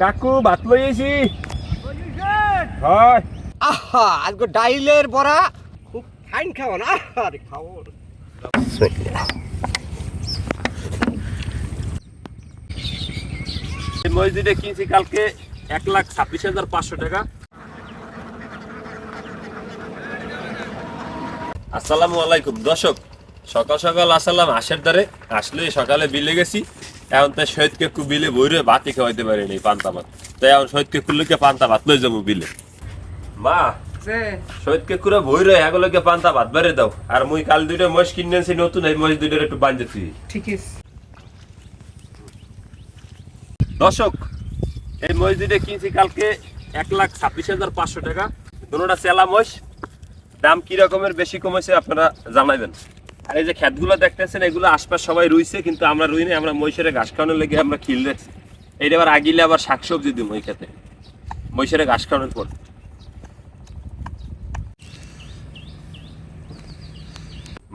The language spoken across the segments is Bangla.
কাকু ভাত লইয়েছি হয়। আহা আজকে ডাইলের বড়া। খুব ফাইন খাওয়া না? আরে খাও এই মসজিদে কিনছি কালকে এক লাখ ছাব্বিশ হাজার পাঁচশো টাকা। আসসালামু আলাইকুম। দর্শক সকাল সকাল আসলাম আশের দ্বারে। আসলে সকালে বিলে গেছি। এখন তাই শহীদ কেকু বিলে বইরে ভাতই খাওয়াইতে পারিনি পান্তা ভাত। তাই এখন শহীদ কেকুলোকে পান্তা ভাত লই যাব বিলে। মা শহীদ কেকুরা বইরে এগুলোকে পান্তা ভাত বেড়ে দাও। আর মুই কাল দুইটা মহিষ কিনে আনছি নতুন এই মহিষ দুইটার একটু বাঁধেছি। ঠিক আছে। দর্শক এই মসজিদে কিনছি কালকে এক লাখ ছাব্বিশ হাজার পাঁচশো টাকা। দুটা চেলা মহিষ দাম কি রকমের বেশি কমেছে আপনারা জানাবেন আর এই যে ক্ষেতগুলো দেখতেছেন এগুলো আশপাশ সবাই রুইছে কিন্তু আমরা রুই নাই আমরা মহিষের ঘাস খাওয়ানোর লেগে আমরা খিল রাখছি এইটা আবার আগিলে আবার শাকসবজি দিই ওই খেতে মহিষের ঘাস খাওয়ানোর পর।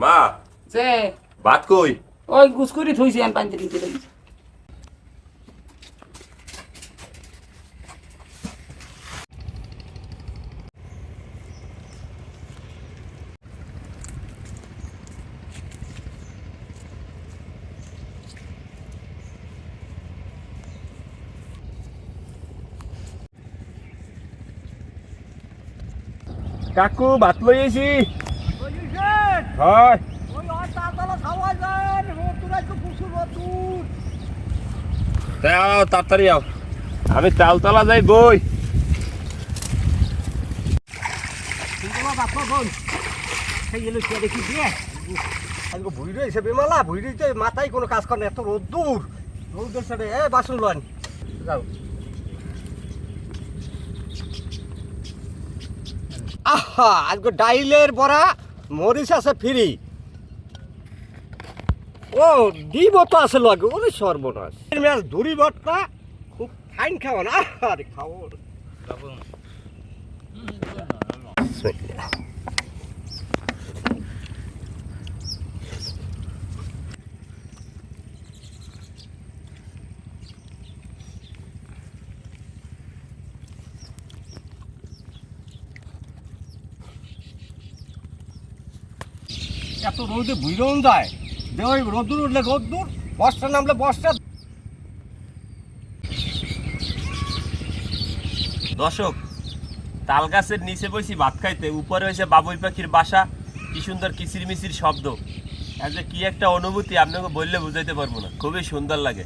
মা ভাত কই? ওই গুসকুরি করে থইছি আমি পানি দিতে। কাকু ভাত লইয়েছি হয়। তাও তাড়াতাড়ি আও আমি তালতলা যাই বই। আজকে ভুড়ি রয়েছে বেমালা ভুড়ি রয়েছে মাথায় কোনো কাজ করে না এত রোদ দূর রোদের সাথে এ বাসন লন। যাও। আহা আজকে ডাইলের বড়া মরিচ আছে ফ্রি। ও ডিম তো আছে লাগে ওরে সর্বনাশ। ম্যাচ ধুরি খুব ফাইন খাওয়া না। আরে এত রোদে ভুইরন যায়। দেখ রোদ্দুর উঠলে রোদ্দুর, বর্ষা নামলে বর্ষা। দর্শক তাল গাছের নিচে বসি ভাত খাইতে, উপরে হয়েছে বাবুই পাখির বাসা। কি সুন্দর কিচির মিচির শব্দ যে কি একটা অনুভূতি, আপনাকে বললে বুঝাইতে পারব না। খুবই সুন্দর লাগে।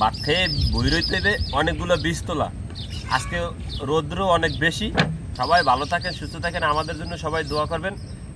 ভাত খেয়ে বই রইতে অনেকগুলো বীজ তোলা। আজকে রৌদ্র অনেক বেশি। সবাই ভালো থাকেন, সুস্থ থাকেন। আমাদের জন্য সবাই দোয়া করবেন।